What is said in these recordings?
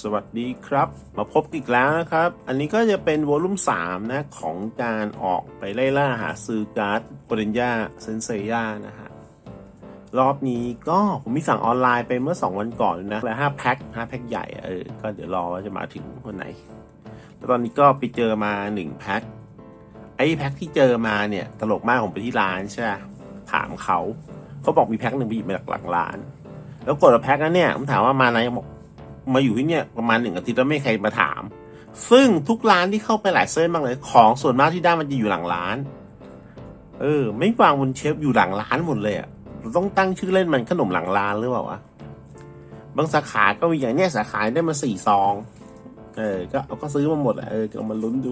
สวัสดีครับ มาพบกันอีกแล้วนะครับ อันนี้ก็จะเป็นวอลุ่ม3นะของการออกไปไล่ล่าหาซื้อการ์ดปริญญาเซนเซียนะฮะรอบนี้ก็ผมมีสั่งออนไลน์ไปเมื่อ 2 วันก่อนนะแล้ว5แพ็ค5แพ็คใหญ่เออก็เดี๋ยวรอว่าจะมาถึงวันไหน แล้วตอนนี้ก็ไปเจอมา 1 แพ็คไอ้แพ็คที่เจอมาเนี่ยตลกมากผมไปที่ร้านใช่ไหมถามเขาเขาบอกมีแพ็คหนึ่งไปหยิบมาจากหลังร้าน แล้วกดว่าแพ็คนั้นเนี่ยผมถามว่ามาไหนบอก มาอยู่ที่เนี่ยประมาณหนึ่งอาทิตย์แล้วไม่ใครมาถาม ซึ่งทุกร้านที่เข้าไปหลายเส้นมากเลย ของส่วนมากที่ได้มันจะอยู่หลังร้าน เออ ไม่วางบนเชฟอยู่หลังร้านหมดเลยอะเราต้องตั้งชื่อเล่นมันขนมหลังร้านหรือเปล่าวะบางสาขาก็มีอย่างเนี้ยสาขาได้มาสี่ซอง เออ ก็เอาก็ซื้อมาหมดอะเออก็เอามาลุ้นดู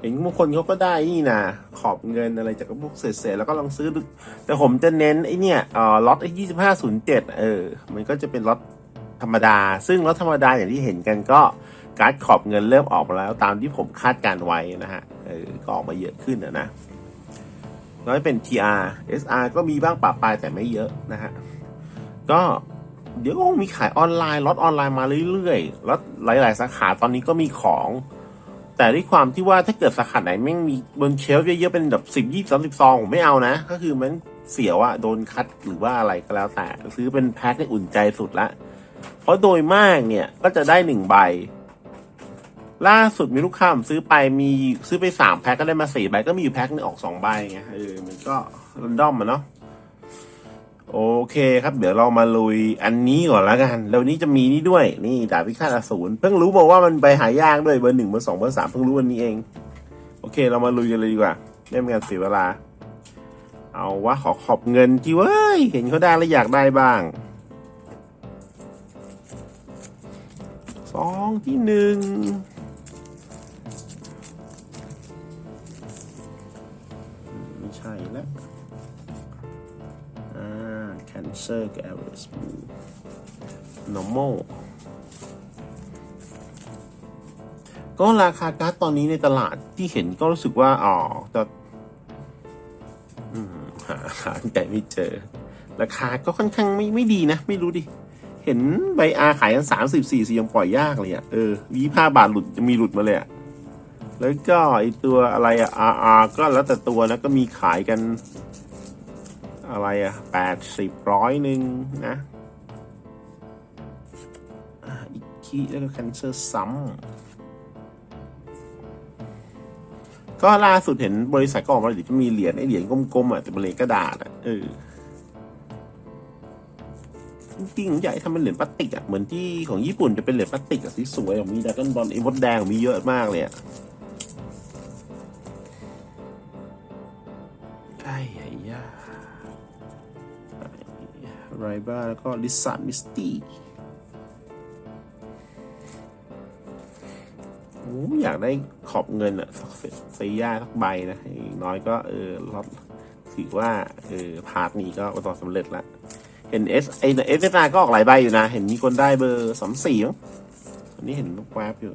เห็นบางคนเขาก็ได้นี่นะขอบเงินอะไรจากพวกเศษๆแล้วก็ลองซื้อดูแต่ผมจะเน้นไอ้เนี่ยเอ่อล็อตไอ้ยี่สิบห้าศูนย์เจ็ดเออ มันก็จะเป็นล็อต ธรรมดา ซึ่งล็อตธรรมดาอย่างที่เห็นกันก็การ์ดขอบเงินเริ่มออกมาแล้วตามที่ผมคาดการไว้นะฮะเออก็ออกมาเยอะขึ้นนะนะแล้วเป็น TR SR ก็มีบ้างปะปลายแต่ไม่เยอะนะฮะก็เดี๋ยวก็คงมีขายออนไลน์ล็ออนไลน์มาเรื่อยๆแล้วหลาย ๆ สาขาตอนนี้ก็มีของ แต่ด้วยความที่ว่าถ้าเกิดสาขาไหนแม่งมีบนเชลฟ์เยอะๆเป็นแบบสิบยี่สามสิบซองผมไม่เอานะ ก็คือมันเสียวอะโดนคัดหรือว่าอะไรก็แล้วแต่ ซื้อเป็นแพ็คได้อุ่นใจสุดละ เพราะโดยมากเนี่ยก็จะได้หนึ่งใบ ล่าสุดมีลูกค้าผมซื้อไปมีซื้อไปสามแพ็คก็ได้มาสี่ใบก็มีอยู่แพ็คนึงออกสองใบไงเออมันก็รันดอมอะเนาะโอเคครับ เดี๋ยวเรามาลุยอันนี้ก่อนล้วกัน แล้วนี้จะมีนี่ด้วย นี่ดาบพิฆาตอสูรเพิ่งรู้มาว่ามันไปหายากด้วยเบอร์หนึ่งเบอร์สองเบอร์สามเพิ่งรู้วันนี้เอง โอเค เรามาลุยกันเลยดีกว่าไม่เป็นการเสียเวลา เอาว่าขอขอบเงินที่เว้ย เห็นเขาได้แล้วอยากได้บ้าง องที่หนึ่งไม่ใช่แล้วอ่า cancer กับ average blue normal ก็ราคาการ์ดตอนนี้ในตลาดที่เห็นก็รู้สึกว่า อ๋อจะหาหาแต่ไม่เจอ ราคาก็ค่อนข้างไม่ไม่ดีนะ ไม่รู้ดิ เห็นใบอาขายกันสามสิบสี่สิยังปล่อยยากเลยอะ่ะเออยี่ห้าบาทหลุดจะมีหลุดมาเลยอะ่ะแล้วก็ไอตัวอะไรอะอาร์ก็แล้วแต่ตัวนะก็มีขายกัน อะไรอะแปดสิบร้อยหนึ่งนะอีกคีแล้วก็ cancel ซ้ำก็ล่าสุดเห็นบริษัทก็ออกมาเดี๋ยวจะมีเหรียญไอเหรียญกลมๆอะแต่เป็นเหรียญกระดาษอะเออ จริงๆผมอยากให้ทำเป็นเหรียญพลาสติกอะเหมือนที่ของญี่ปุ่นจะเป็นเหรียญพลาสติกอะสีสวยๆมีดราก้อนบอลไอ้มดแดงมีเยอะมากเลยอะไอ้ไอ้ยาไรบ้าแล้วก็ลิซ่ามิสตี้โอ้อยากได้ขอบเงินอะสักเซีย่าสักใบนะอย่างน้อยก็เออรอบถือว่าเออพาร์ทนี้ก็ประสบสำเร็จละ เห็นเอสไอเอสเอสก็ออกหลายใบอยู่นะ เห็นมีคนได้เบอร์สามสี่มั้งอันนี้เห็นลูกแวบอยู่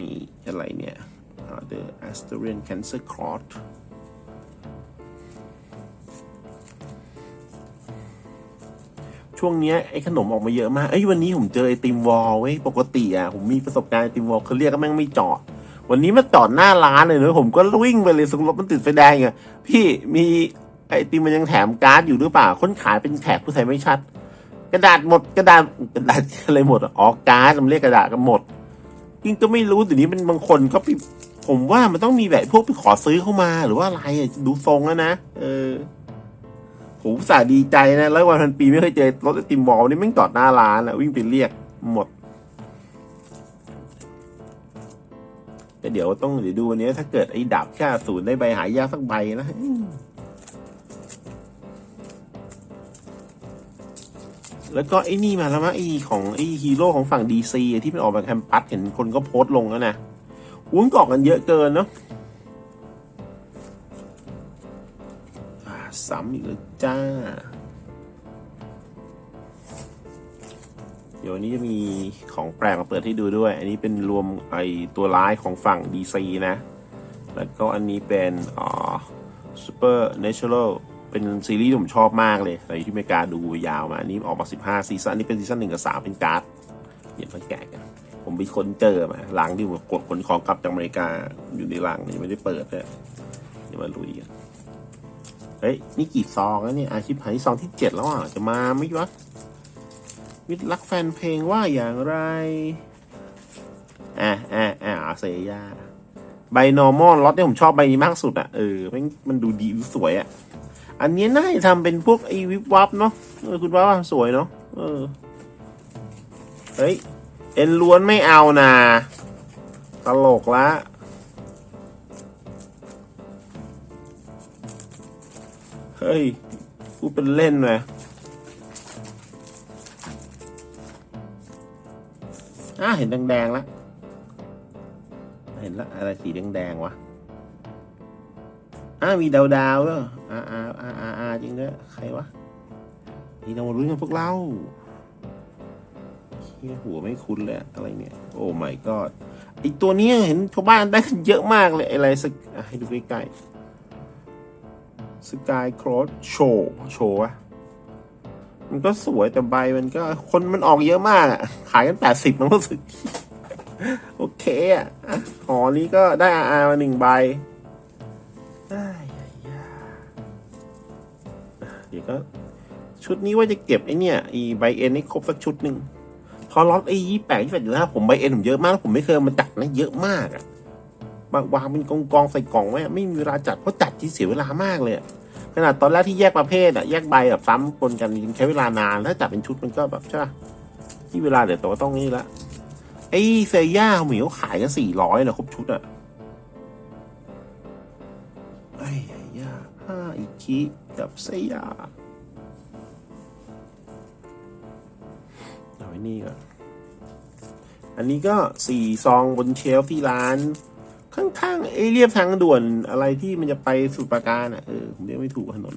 นี่อะไรเนี่ย The Asterian Cancer Cross ช่วงนี้ไอ้ขนมออกมาเยอะมาก เอ้ยวันนี้ผมเจอไอติมวอลเว้ยปกติอะผมมีประสบการณ์ไอติมวอลเขาเรียกก็แม่งไม่จอด วันนี้มาจอดหน้าร้านเลยเนอะผมก็วิ่งไปเลยสมรถมันติดไฟแดงอะพี่มี ไอติมมันยังแถมการ์ดอยู่หรือเปล่าคนขายเป็นแถบผู้ใส่ไม่ชัด กระดาษหมดกระดาษกระดาษอะไรหมดอะอ๋อการ์ดมันเรียกกระดาษกันหมดจริงก็ไม่รู้แต่นี้มันบางคนก็ไปผมว่ามันต้องมีแบบพวกไปขอซื้อเข้ามาหรือว่าอะไรดูทรงแล้วนะเออผมสาดีใจนะร้อยวันพันปีไม่เคยเจอรถไอติมบอลนี่แม่งจอดหน้าร้านอะวิ่งไปเรียกหมดแต่เดี๋ยวต้องเดี๋ยวดูวันนี้ถ้าเกิดไอ้ดาบแค่ศูนย์ได้ใบหายากสักใบนะ แล้วก็ไอ้นี่มาแล้วมั้งไอ้ของไอ้ฮีโร่ของฝั่งดีซีที่มันออกมาแคมปัสเห็นคนก็โพสต์ลงแล้วนะวุ้นกอกกันเยอะเกินเนาะซ้ำอีกแล้วจ้า เดี๋ยววันนี้จะมีของแปลกมาเปิดให้ดูด้วย อันนี้เป็นรวมไอตัวร้ายของฝั่ง DC นะ แล้วก็อันนี้เป็นอ่า Super Natural เป็นซีรีส์ที่ผมชอบมากเลยแต่ที่อเมริกาดูยาวมาอันนี้ออกมา 15 ซีซั่นนี้เป็นซีซั่นหนึ่งกับสามเป็นการ์ดเดี๋ยวมาแกะกันผมไปค้นเจอมาลังที่ผมกดขนของกลับจากอเมริกาอยู่ในลังยังไม่ได้เปิดเลยเดี๋ยวมาลุยกันเฮ้ยนี่กี่ซองแล้วเนี่ยอาชิพหายซองที่เจ็ดแล้วอะจะมาไหมวะมิตรรักแฟนเพลงว่าอย่างไรอะอะอะเซย่าใบนอร์มอลล็อตเนี่ยผมชอบใบนี้มากสุดอะเออมันมันดูดีสวยอะ อันนี้น่าจะทำเป็นพวกไอ้วิบวับเนาะเออคุณว่าสวยเนาะเออเฮ้ยเอ็นล้วนไม่เอานะตลกละเฮ้ยพูดเป็นเล่นเลยอ่าเห็นแดงๆแล้ว เห็นละอะไรสีแดงๆวะ อ่ามีดาวดาวๆด้วยอ่าอ่าอ่าอ่าอ่าจริงด้วยใครวะนี่เรามาลุ้นกันพวกเราเฮียหัวไม่คุ้นเลยอะไรเนี่ย โอ้ my god ไอตัวนี้เห็นชาวบ้านได้กันเยอะมากเลยอะไรสักให้ดูใกล้ๆสกายครอสโชว์โชว์อะมันก็สวยแต่ใบมันก็คนมันออกเยอะมากอะขายกันแปดสิบมันรู้สึก โอเคอะอะหอนี้ก็ได้อาอามาหนึ่งใบ เดี๋ยวชุดนี้ว่าจะเก็บไอ้เนี่ยอีใบเอ็นให้ครบสักชุดหนึ่งพอล็อตไอ้ยี่แปดยี่แปดอยู่แล้วผมใบเอ็นผมเยอะมาก ผมไม่เคยเอามาจัดนะเยอะมากอะวางวางเป็นกองกองใส่กล่องไว้ไม่มีเวลาจัดเพราะจัดที่เสียเวลามากเลยขนาดตอนแรกที่แยกประเภทอะแยกใบแบบซ้ำปนกันจริงใช้เวลานานถ้าจัดเป็นชุดมันก็แบบใช่ปะที่เวลาเดี๋ยวแต่ว่าต้องนี่ละไอ้เซย่าหมีเขาขายกันสี่ร้อยนะครบชุดอะไอ้ย่าห้าอีกคิกับเซย่า นี่ก่อน อันนี้ก็สี่ซองบนเชลฟ์ที่ร้าน ข้างๆไอ้เรียบทางด่วนอะไรที่มันจะไปสุดปราการอะเออผมเรียกไม่ถูกถนน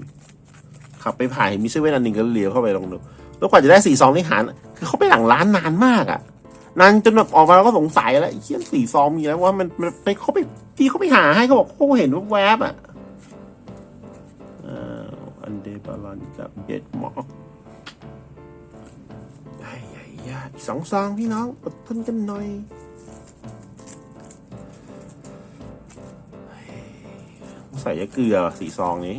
ขับไปผ่านมีเซเว่นอันหนึ่งก็เลี้ยวเข้าไปลองดูแล้วกว่าจะได้สี่ซองนี่หารคือเขาไปหลังร้านนานมากอะนานจนแบบออกมาแล้วก็สงสัยแล้วเชี่ยสี่ซองมีแล้วว่ามันมันไปเขาไปที่เขาไปหาให้เขาบอกเขาเห็นแวบๆอะอันเดบาลอนกับเบดมอก ยาอีกสองซองพี่น้องอดทนกันหน่อยใส่ยาเกลือสี่ซองนี้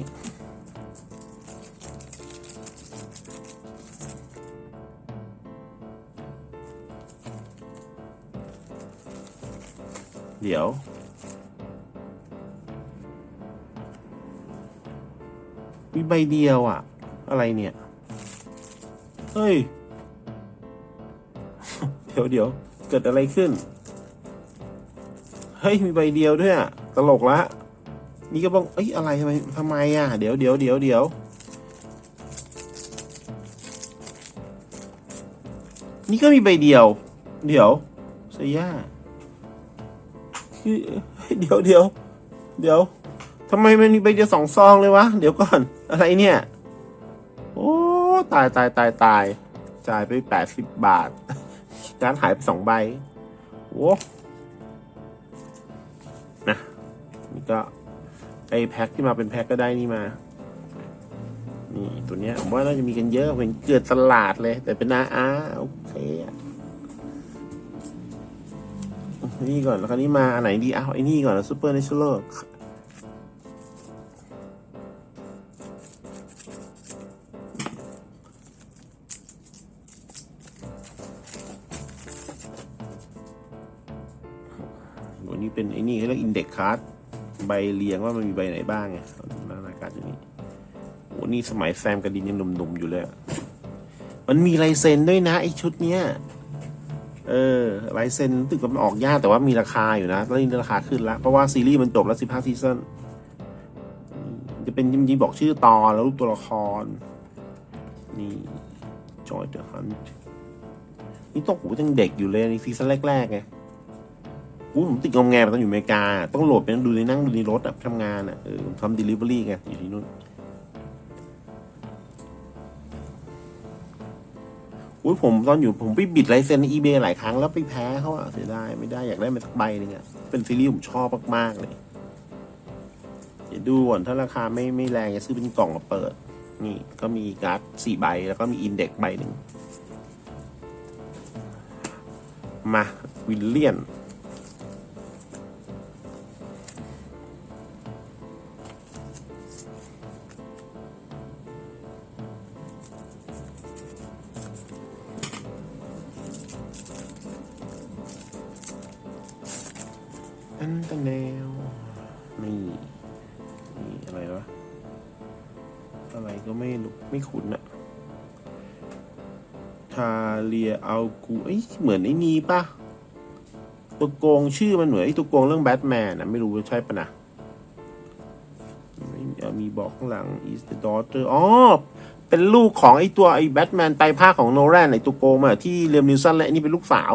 เดี๋ยว มีใบเดียวอะอะไรเนี่ย เฮ้ย เดี๋ยวเดี๋ยวเกิดอะไรขึ้น เฮ้ย มีใบเดียวด้วยอะตลกละ นี่ก็บ้องเอ้ย อะไรทำไมทำไมอะ เดี๋ยวเดี๋ยวเดี๋ยวเดี๋ยว นี่ก็มีใบเดียว เดี๋ยวเซย่าคือเดี๋ยวเดี๋ยว เดี๋ยวทำไมมันมีใบเดียวสองซองเลยวะ เดี๋ยวก่อน อะไรเนี่ย โอ้ ตายตายตายตาย จ่ายไปแปดสิบบาท การหายไปสองใบโอ้นะนี่ก็ไอแพ็คที่มาเป็นแพ็คก็ได้นี่มา นี่ตัวเนี้ยผมว่าน่าจะมีกันเยอะเป็นเกิดตลาดเลย แต่เป็นอาอาโอเคนี่ก่อนแล้วคราวนี้มาอันไหนดีเอาไอ้นี่ก่อนซูเปอร์เนเชอรัล เขารียกอินเด็กคัสใบเรียงว่ามันมีใบไหนบ้างไงนานาการอย่างนี้โอ้นี่สมัยแซมกระดินยังหนุ่มๆอยู่เลยอะมันมีลายเซ็นด้วยนะไอชุดเนี้ย เออลายเซ็นรู้สึกว่ามันออกยากแต่ว่ามีราคาอยู่นะแล้วนี่ราคาขึ้นแล้ว เพราะว่าซีรีส์มันจบแล้วสิบห้าซีซั่นจะเป็นจริงๆบอกชื่อตอนแล้วรูปตัวละคร นี่จอยเดอะฮันนี่ต้องหูยังเด็กอยู่เลยในซีซั่นแรกๆไง อู้ผมติดงอมแงมตอนอยู่อเมริกา ต้องโหลดไปนั่งดูในนั่งดูในรถอะทำงานอะเออผมทำ delivery ไงอยู่ที่นู่นอุ้ยผมตอนอยู่ผมไปบิดลายเซ็นอีเบหลายครั้งแล้วไปแพ้เขาอะเสียดายไม่ได้อยากได้มาสักใบหนึงอะเป็นซีรีส์ผมชอบมาก ๆ เลยดี๋ยวดูก่อนถ้าราคาไม่ไม่แรงจะซื้อเป็นกล่องมาเปิด นี่ก็มีการ์ดสี่ใบ แล้วก็มีอินเด็กซ์ใบหนึ่งมา วิลเลียน อันตะแนวนี่นี่อะไรวะอะไรก็ไม่รู้ไม่คุ้นอะทาเลียเอากูเอ้ยเหมือนไอ้นี้ปะตัวโกงชื่อมันเหมือนไอ้ตัวโกงเรื่องแบทแมนนะไม่รู้ว่าใช่ปะนะมีบอกข้างหลัง is the daughter อ๋อ เป็นลูกของไอ้ตัวไอ้แบทแมนไตรภาคของโนแลนไอ้ตัวโกงอะที่เรียมนิวสันและนี่เป็นลูกสาว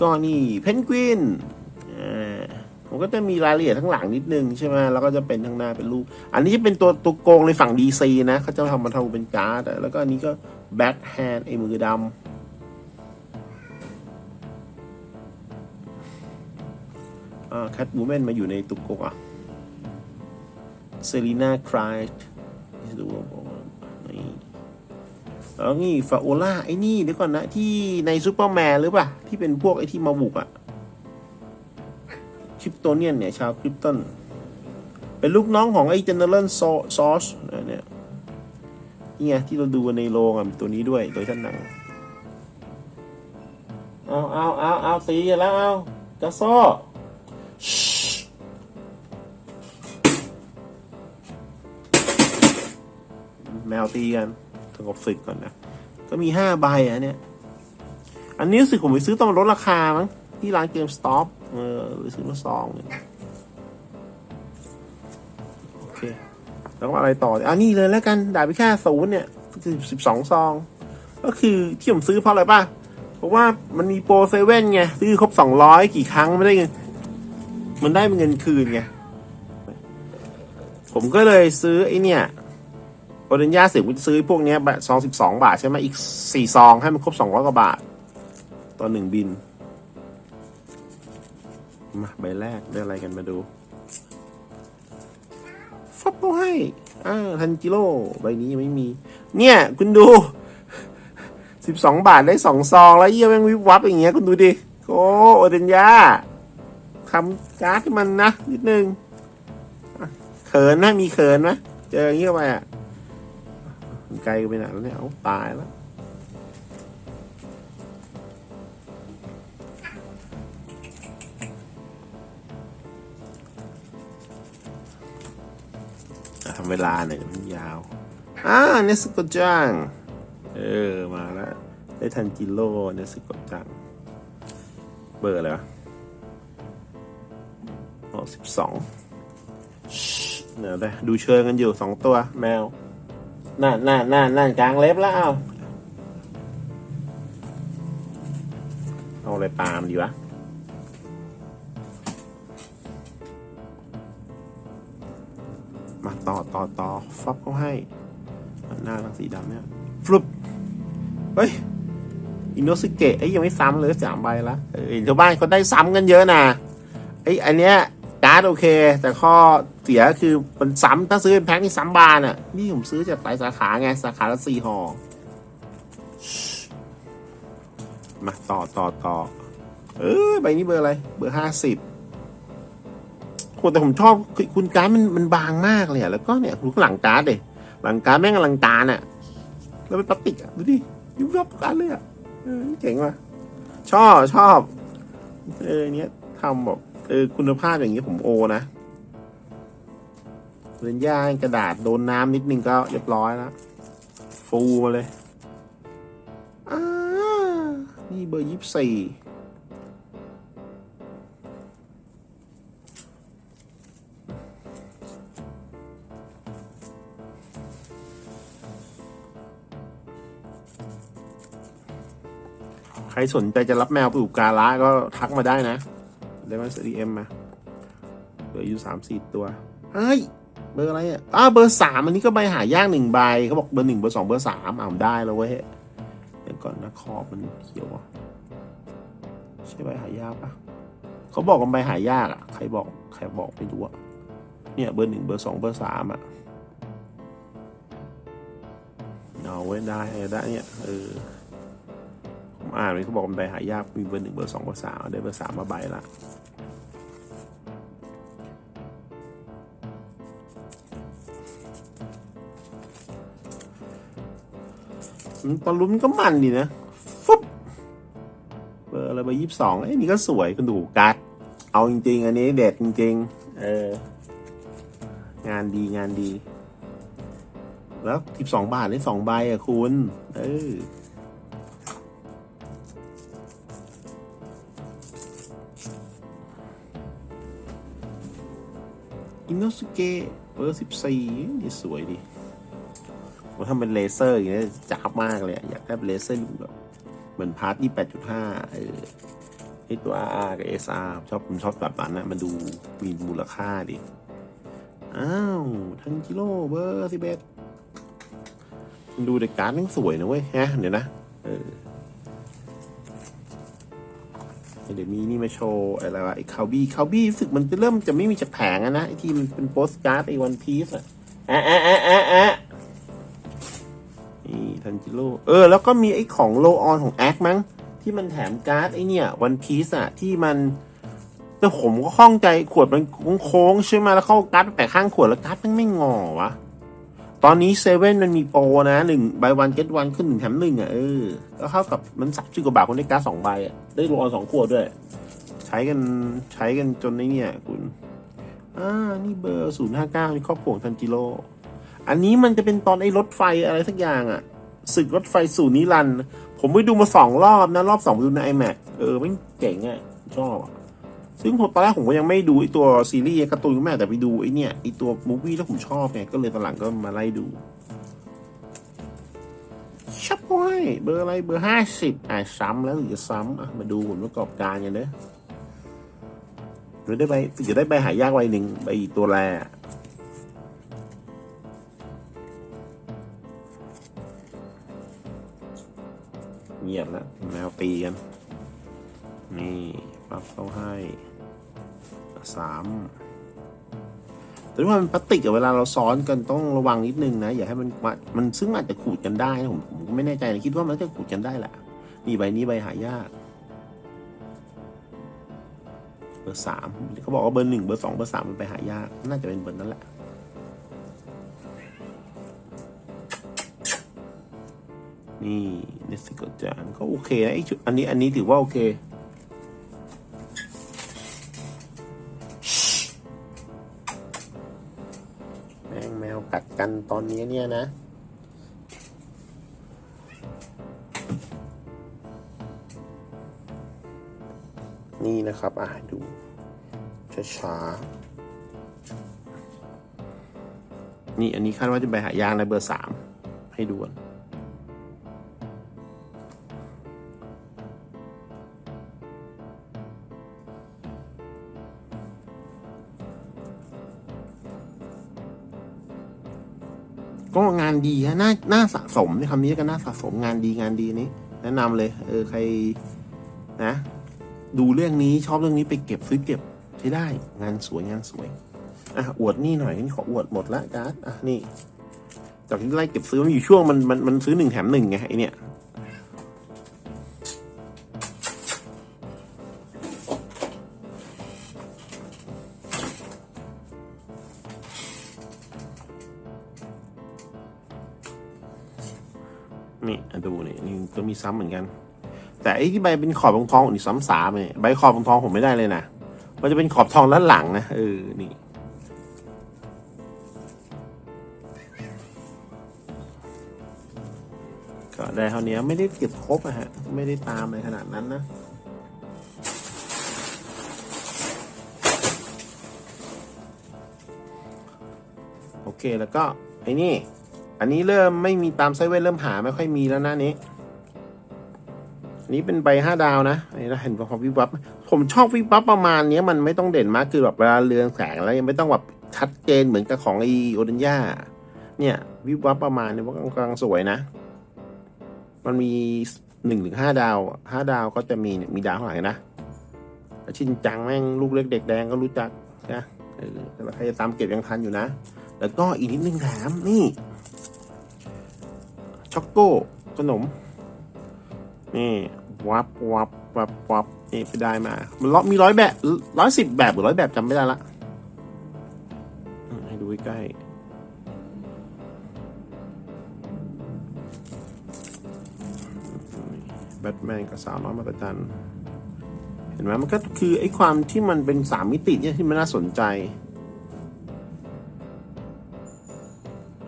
ก็นี่เพนกวินอ่าผมก็จะมีรายละเอียดข้งหลังนิดนึงใช่ไหมแล้วก็จะเป็นข้งหน้าเป็นรูป อันนี้จะเป็นตัวตัวโกงในฝั่งดีซีนะเขาจะทำมาทำเป็นการ์ด แล้วก็อันนี้ก็แบ็คแฮนด์ไอ้มือดำอ่าแคทบูแมนมาอยู่ในตุกโกงอะเซรีนาครายดูว่านี่ แล้วนี่ฟาโอล่าไอ้นี่เดี๋ยวก่อนนะที่ในซูเปอร์แมนหรือเปล่าที่เป็นพวกไอ้ที่มาบุกอะคริปโตเนียนเนี่ยชาวคริปตันเป็นลูกน้องของไอ้ General Source เนี่ยนี่ไงที่เราดูในโรงอะตัวนี้ด้วยโดยท่านหนังเอาเอาเอาเอาตีกันแล้วเอากระซ้อแมวตีกัน งบศึกก่อนนะ ก็มีห้าใบอะเนี่ย อันนี้รู้สึกผมไปซื้อตอนลดราคามั้งที่ร้านเกมสต็อปเออไปซื้อมาซองหนึ่งโอเค แล้วก็อะไรต่ออันนี้เลยแล้วกันด่าไปแค่ศูนย์เนี่ยคือสิบสองซอง ก็คือที่ผมซื้อเพราะอะไรป่ะ เพราะว่ามันมีโปรเซเว่นไง ซื้อครบสองร้อยกี่ครั้งไม่ได้เงิน มันได้เป็นเงินคืนไง ผมก็เลยซื้อไอเนี่ย โอเดนยาสิบซื้อพวกนี้ซองสิบสองบาทใช่ไหมอีกสี่ซองให้มันครบสองร้อยกว่าบาท ต่อหนึ่งบิน มาใบแรกได้อะไรกันมาดูฟับเขาให้อ่าทันจิโร่ใบนี้ยังไม่มี เนี่ย คุณดูสิบสองบาทได้สองซอง แล้วเยี่ยแม่งวิบวับอย่างเงี้ยคุณดูดิโอ้โอเดนยาทำการ์ดให้มันนะนิดนึงเขินนะมีเขินไหมเจออย่างงี้เข้าไปอะ ไกลไปไหนแล้วเนี่ยเอาตายแล้วทำเวลาหน่อยมันยาว อ่าเนสโกจัง เออ มาแล้ว ได้ทันจิโร่เนสโกจัง เบอร์อะไรวะอ๋อสิบสองเดี๋ยวได้ดูเชิงกันอยู่สองตัวแมว น่าน่าน่าน่ากลางเล็บแล้วเอาเอาอะไรปาล์มดีวะมาต่อต่อต่อฟับเขาให้หน้าทังสีดำเนี่ยฟลุปเฮ้ยอินโนสเกะไอ้ยยังไม่ซ้ำเลยสามใบละเออชาวบ้านเขาได้ซ้ำกันเยอะนะไอ้อันเนี้ย การ์ดโอเค แต่ข้อเสียคือมันซ้ำถ้าซื้อเป็นแพ็คนี่ซ้ำบานอะ นี่ผมซื้อจากหลายสาขาไง สาขาละสี่ห่อมาต่อต่อต่อเออใบนี้เบอร์อะไร เบอร์ห้าสิบโหแต่ผมชอบคุณการ์ดมันมันบางมากเลยอะแล้วก็เนี่ยดูข้างหลังการ์ดเลยหลังการ์ดแม่งอลังการอะแล้วเป็นพลาสติกอะดูดิยุบยับกันเลยอะเออเจ๋งว่ะชอบชอบ เออเนี้ยทำแบบ เออคุณภาพอย่างเงี้ผมโอนะเล่นย่างกระดาษโดนน้ำนิดนึงก็เรียบร้อยแล้วฟูมาเลยนี่เบอร์ยี่สิบสี่ใครสนใจจะรับแมวไปอุปการะก็ทักมาได้นะ ได้มาดีเอ็มมาเหลืออยู่สามสี่ตัวเฮ้ยเบอร์อะไรอะอ้าเบอร์สามอันนี้ก็ใบหายากหนึ่งใบเขาบอกเบอร์หนึ่งเบอร์สองเบอร์สามอ่าได้แล้วเว้ยเดี๋ยวก่อนนะขอบมันเขียวอะใช่ใบหายากปะเขาบอกกันไปหายากอะ ใครบอกใครบอกไม่รู้อะเนี่ยเบอร์หนึ่งเบอร์สองเบอร์สามอะเอาไว้ได้ได้เนี่ยเออผมอ่านไปเขาบอกมันไปหายากมีเบอร์หนึ่งเบอร์สองเบอร์สามได้เบอร์สามมาใบละ ตอนลุ้นก็มันดีนะฟุบเบอร์อะไรเบอร์ยี่สิบสองไอ้ยนี่ก็สวยคุณดูการ์ดเอาจริง ๆ อันนี้เด็ดจริง ๆ เออ งานดีงานดี แล้วสิบสองบาทได้สองใบอะคุณ เอออินโนสุเกะเบอร์สิบสี่นี่สวยดี ถ้าเป็นเลเซอร์อย่างเงี้ยจ้าบมากเลย อยากได้เลเซอร์แบบเหมือนพาร์ทที่แปดจุดห้าเออไอตัว R กับ SR ชอบผมชอบแบบนั้นนะมันดูมีมูลค่าดีอ้าวทันจิโร่เบอร์สิบเอ็ดดูแต่การ์ดนั่งสวยนะเว้ยฮะเดี๋ยวนะ เออเดี๋ยวมีนี่มาโชว์อะไรวะไอ้คาบี้คาบี้รู้สึกมันจะเริ่มจะไม่มีจะแผงอะนะไอ้ที่มันเป็นโปสการ์ดไอ้วันพีซอะแอะแอะแอะ แอะแอะนี่ทันจิโร่เออ แล้วก็มีไอ้ของโลออนของแอคมั้ง ที่มันแถมการ์ดไอ้เนี่ยวันพีซอะที่มัน แต่ผมก็ข้องใจขวดมันโค้งๆใช่ไหมแล้วเข้าการ์ดไปแปะข้างขวดแล้วการ์ดมันไม่งอวะ ตอนนี้เซเว่นมันมีโปรนะหนึ่งใบวันเก็ตวันขึ้นหนึ่งแถมหนึ่งอะเออก็เท่ากับมันสับชื่อกว่าบาทคนได้การ์ดสองใบอะได้โลออนสองขวดด้วย ใช้กันใช้กันจนในเนี่ยคุณอ่านี่เบอร์ศูนย์ห้าเก้านี่ครอบครัวทันจิโร่อันนี้มันจะเป็นตอนไอ้รถไฟอะไรสักอย่างอะ ศึกรถไฟสู่นิรันด์ผมไปดูมาสองรอบนะ รอบสองไปดูในไอแม็กเออไม่งเจ๋งอะชอบซึ่งผมตอนแรกผมก็ยังไม่ดูไอตัวซีรีส์การ์ตูนแม่แต่ไปดูไอเนี่ยไอตัวมูฟวี่แล้วผมชอบไงก็เลยตอนหลังก็มาไล่ดูชับไว้ยเบอร์อะไรเบอร์ห้าสิบอะซ้ำแล้วหรือจะซ้ำอะมาดูผลประกอบการกันเด้อเดี๋ยวได้ใบจะได้ใบหายากใบหนึ่งใบตัวแร เงียบแล้วแมวตีกัน นี่ปั๊บเข้าให้สามแต่ว่ามันพลาสติกเวลาเราซ้อนกันต้องระวังนิดนึงนะ อย่าให้มันมามันซึ่งอาจจะขูดกันได้ผมผมก็ไม่แน่ใจนะคิดว่ามันจะขูดกันได้แหละนี่ใบนี้ใบหายากเบอร์สามเขาบอกว่าเบอร์หนึ่งเบอร์สองเบอร์สามมันไปหายาก น่าจะเป็นเบอร์นั้นแหละ นี่เนสโกจานก็โอเคนะไอชุดอันนี้อันนี้ถือว่าโอเค แมงแมวกัดกันตอนนี้เนี่ยนะนี่นะครับ อ่าดูช้าๆนี่อันนี้คาดว่าจะไปหายางในเบอร์สามให้ดูก่อน ก็งานดีฮะน่าน่าสะสมในคำนี้ก็น่าสะสมงานดีงานดีนี้ แนะนำเลย เออใครนะ ดูเรื่องนี้ชอบเรื่องนี้ไปเก็บซื้อเก็บใช้ได้ งานสวยงานสวยอะอวดนี่หน่อยนี่ขออวดหมดละการ์ดอะนี่จากที่ไล่เก็บซื้อมันอยู่ช่วงมันมันมันซื้อหนึ่งแถมหนึ่งไงไอเนี่ย นี่ดูนี่นี่ก็มีซ้ำเหมือนกัน แต่ไอ้ที่ใบเป็นขอบทองทองๆนี่ซ้ำสามเนี่ยใบขอบทองทองผมไม่ได้เลยนะมันจะเป็นขอบทองด้านหลังนะเออนี่ก็ได้เท่านี้ไม่ได้เก็บครบอะฮะ ไม่ได้ตามในขนาดนั้นนะโอเคแล้วก็ไอ้นี่ อันนี้เริ่มไม่มีตามไซเว่นเริ่มหาไม่ค่อยมีแล้วนะนี้อันนี้เป็นใบห้าดาวนะอันนี้เราเห็นความวิบวับ ผมชอบวิบวับประมาณนี้มันไม่ต้องเด่นมากคือแบบเวลาเรืองแสงแล้วยังไม่ต้องแบบชัดเจนเหมือนกับของไอโอเดนย่าเนี่ยวิบวับประมาณนี้ว่ากำลังสวยนะ มันมีหนึ่งถึงห้าดาวห้าดาวก็จะมีเนี่ยมีดาวเท่าไหร่นะชินจังแม่งลูกเล็กเด็กแดงก็รู้จักนะแต่ใครจะตามเก็บยังทันอยู่นะ แล้วก็อีกนิดนึงแถมนี่ ช็อกโก้ขนม นี่วับวับวับวับนี่ไปได้มา มันร้อยมีร้อยแบบร้อยสิบแบบหรือร้อยแบบจำไม่ได้ละให้ดูใกล้แบทแมนกับสาวน้อยมาตรจันเห็นไหมมันก็คือไอ้ความที่มันเป็นสามมิติเนี่ยที่มันน่าสนใจ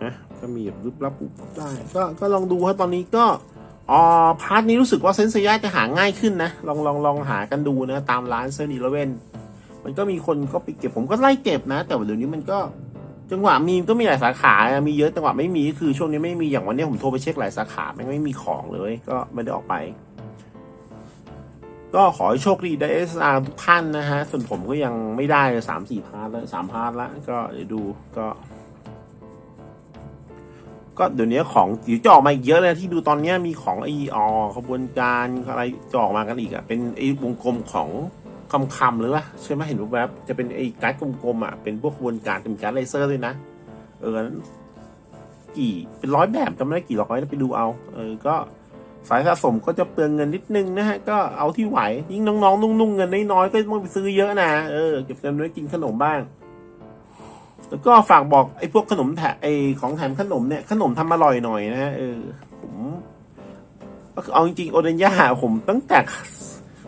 นะ ก็มีแบบรึบรับปุ๊บได้ก็ก็ลองดูครับตอนนี้ก็อ๋อพาร์ทนี้รู้สึกว่าเซนเซียจะหาง่ายขึ้นนะ ลองลองลองหากันดูนะ ตามร้านเซนีเลเว่นมันก็มีคนก็ไปเก็บผมก็ไล่เก็บนะ แต่เดี๋ยวนี้มันก็จังหวะมีก็มีหลายสาขา มีเยอะจังหวะไม่มีก็คือช่วงนี้ไม่มีอย่างวันนี้ผมโทรไปเช็คหลายสาขาแม่ไม่มีของเลย ก็ไม่ได้ออกไป ก็ขอให้โชคดีได้เอสอาทุกท่านนะฮะ ส่วนผมก็ยังไม่ได้สามสี่พาร์ทแล้วสามพาร์ทละก็เดี๋ยวดูก็ ก็เดี๋ยวนี้ของเดี๋ยวจะออกมาอีกเยอะเลยที่ดูตอนนี้มีของไอออขบวนการอะไรจะออกมากันอีกอะเป็นไอวงกลมของคำคำหรือวะใช่ไหมเห็นแวบจะเป็นไอการ์ดกลมๆอะเป็นพวกขบวนการเป็นการ์ดเลเซอร์ด้วยนะเออกี่เป็นร้อยแบบจำไม่ได้กี่ร้อยไปดูเอา เออก็สายสะสมก็จะเปลืองเงินนิดนึงนะฮะ ก็เอาที่ไหว ยิ่งน้องๆ นุ่งๆ เงินน้อยๆ ก็ต้องไปซื้อเยอะนะ เออ เก็บเงินไว้กินขนมบ้าง แล้วก็ฝากบอกไอ้พวกขนมแถไอ้ของแถมขนมเนี่ยขนมทำอร่อยหน่อยนะเออผมก็คือเอาจริงๆโอเดนย่าผมตั้งแต่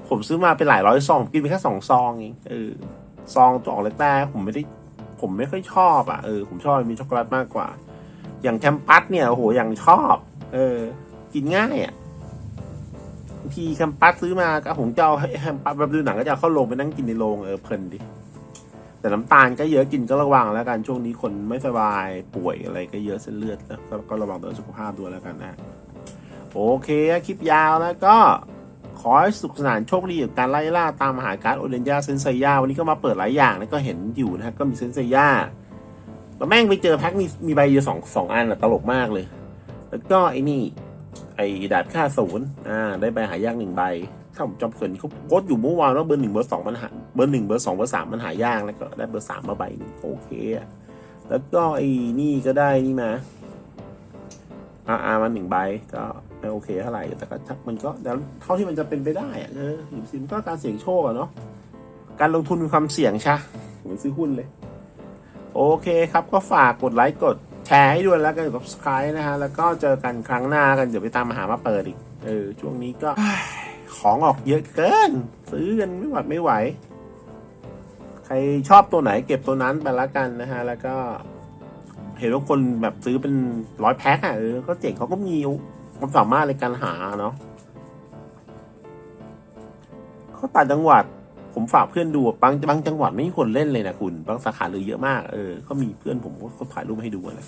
ผมซื้อมาเป็นหลายร้อยซองกินไปแค่สองซองเองเออซองตัวออกแรกๆผมไม่ได้ผมไม่ค่อยชอบอะเออผมชอบมีช็อกโกแลตมากกว่า อย่างแคมปัสเนี่ยโอ้โหอย่างชอบ เออ กินง่ายอะบางทีแคมปัสซื้อมาก็ผมจะเอาให้แคมปัสแบบดูหนังก็จะเอาเข้าโรงไปนั่งกินในโรงเออเพลินดิ แต่น้ำตาลก็เยอะกินก็ระวังแล้วกันช่วงนี้คนไม่สบายป่วยอะไรก็เยอะเส้นเลือดนะก็ก็ระวังตัวสุขภาพด้วยแล้วกันนะโอเคคลิปยาวแล้วก็ขอให้สุขสนานโชคดีกับการไล่ล่าตามหาการโอเดนยาเซนเซยาวันนี้ก็มาเปิดหลายอย่างนะก็เห็นอยู่นะก็มีเซนเซยาแล้วแม่งไปเจอแพ็คมีมีใบเดียวสองสองอันอะตลกมากเลย แล้วก็ไอ้นี่ไอ้ดาบค่าศูนย์อ่าได้ใบหายากหนึ่งใบ ถ้าผมจำเกินเขาโพสต์อยู่เมื่อวานว่าเบอร์หนึ่งเบอร์สองมันหาเบอร์หนึ่งเบอร์สองเบอร์สามมันหายากแล้วก็ได้เบอร์สามมาใบหนึ่งโอเคอะแล้วก็ไอ้นี่ก็ได้นี่มาอ่าอ่ามาหนึ่งใบก็ไม่โอเคเท่าไหร่แต่ก็มันก็แล้วเท่าที่มันจะเป็นไปได้อะเออหยิบซิมก็การเสี่ยงโชคอะเนาะการลงทุนมีความเสี่ยงใช่เหมือนซื้อหุ้นเลย โอเคครับก็ฝากกดไลค์กดแชร์ให้ด้วยแล้วกันกับ subscribe นะฮะ แล้วก็เจอกันครั้งหน้ากัน เดี๋ยวไปตามมาหามาเปิดอีก เออ ช่วงนี้ก็ ของออกเยอะเกิน ซื้อกันไม่หวัดไม่ไหว ใครชอบตัวไหนเก็บตัวนั้นไปละกันนะฮะ แล้วก็ เห็นว่าคนแบบซื้อเป็นร้อยแพ็คอะเออก็เจ๋งเขาก็มีความสามารถในการหาเนาะเขาต่างจังหวัด ผมฝากเพื่อนดูบางบางจังหวัดไม่มีคนเล่นเลยนะคุณ บางสาขาเลือเยอะมาก เออ ก็มีเพื่อนผมเขาถ่ายรูปให้ดูนะ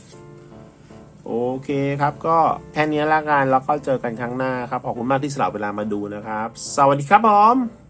โอเคครับ ก็แค่นี้ละกันแล้วก็เจอกันครั้งหน้าครับ ขอบคุณมากที่สละเวลามาดูนะครับ สวัสดีครับผม